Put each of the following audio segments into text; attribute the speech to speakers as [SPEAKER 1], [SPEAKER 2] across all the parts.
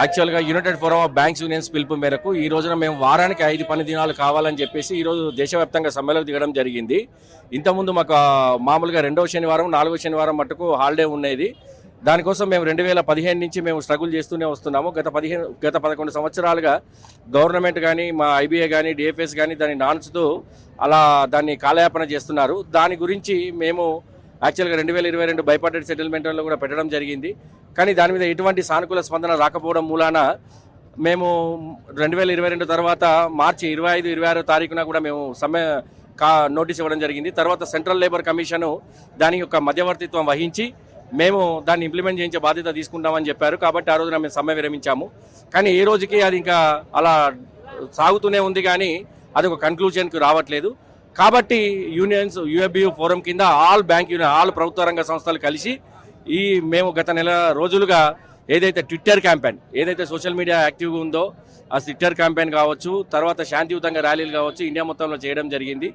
[SPEAKER 1] యాక్చువల్గా United Forum of Banks Unions పిలుపు మేరకు ఈ రోజున మేము వారానికి ఐదు పని దినాలు కావాలని చెప్పేసి ఈరోజు దేశవ్యాప్తంగా సమ్మెలకు దిగడం జరిగింది. ఇంతకుముందు మాకు మామూలుగా రెండవ శనివారం నాలుగో శనివారం మట్టుకు హాలిడే ఉండేది. దానికోసం మేము రెండు వేల పదిహేను నుంచి మేము స్ట్రగుల్ చేస్తూనే వస్తున్నాము. గత పదిహేను గత పదకొండు సంవత్సరాలుగా గవర్నమెంట్ కానీ మా ఐబీఏ కానీ డిఎఫ్ఎస్ కానీ దాన్ని నాన్చుతూ అలా దాన్ని కాలయాపన చేస్తున్నారు. దాని గురించి మేము యాక్చువల్గా రెండు వేల ఇరవై రెండు బైపార్టెడ్ సెటిల్మెంట్లో కూడా పెట్టడం జరిగింది. కానీ దాని మీద ఎటువంటి సానుకూల స్పందన రాకపోవడం మూలాన మేము రెండు వేల ఇరవై రెండు తర్వాత మార్చి ఇరవై ఐదు ఇరవై ఆరో తారీఖున కూడా మేము సమ్మె కా నోటీస్ ఇవ్వడం జరిగింది. తర్వాత సెంట్రల్ లేబర్ కమిషను దాని యొక్క మధ్యవర్తిత్వం వహించి మేము దాన్ని ఇంప్లిమెంట్ చేయించే బాధ్యత తీసుకుంటామని చెప్పారు. కాబట్టి ఆ రోజున మేము సమ్మె విరమించాము. కానీ ఈ రోజుకి అది ఇంకా అలా సాగుతూనే ఉంది కానీ అది ఒక కన్క్లూజన్కి రావట్లేదు. కాబట్టి యూనియన్స్ యూఎఫ్బియు ఫోరం కింద ఆల్ బ్యాంక్ యూనియన్ ఆల్ ప్రభుత్వ రంగ సంస్థలు కలిసి ఈ మేము గత నెల రోజులుగా ఏదైతే ట్విట్టర్ క్యాంపెయిన్ ఏదైతే సోషల్ మీడియా యాక్టివ్గా ఉందో ఆ ట్విట్టర్ క్యాంపెయిన్ కావచ్చు తర్వాత శాంతియుతంగా ర్యాలీలు కావచ్చు ఇండియా మొత్తంలో చేయడం జరిగింది.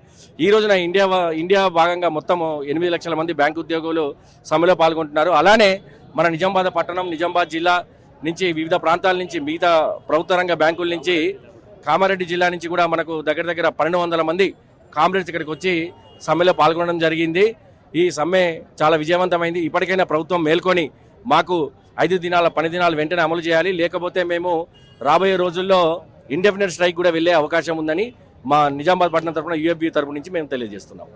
[SPEAKER 1] ఈ రోజున ఇండియా ఇండియా భాగంగా మొత్తం ఎనిమిది లక్షల మంది బ్యాంకు ఉద్యోగులు సమ్మెలో పాల్గొంటున్నారు. అలానే మన నిజామాబాద్ పట్టణం నిజామాబాద్ జిల్లా నుంచి వివిధ ప్రాంతాల నుంచి మిగతా ప్రభుత్వ రంగ బ్యాంకుల నుంచి కామారెడ్డి జిల్లా నుంచి కూడా మనకు దగ్గర దగ్గర పన్నెండు వందల మంది కామ్రేడ్స్ ఇక్కడికి వచ్చి సమ్మెలో పాల్గొనడం జరిగింది. ఈ సమ్మె చాలా విజయవంతమైంది. ఇప్పటికైనా ప్రభుత్వం మేల్కొని మాకు ఐదు దినాల పని దినాలు వెంటనే అమలు చేయాలి. లేకపోతే మేము రాబోయే రోజుల్లో ఇండెఫినెట్ స్ట్రైక్ కూడా వెళ్ళే అవకాశం ఉందని మా నిజామాబాద్ పట్టణం తరఫున యూఎఫ్బి తరపు నుంచి మేము తెలియజేస్తున్నాం.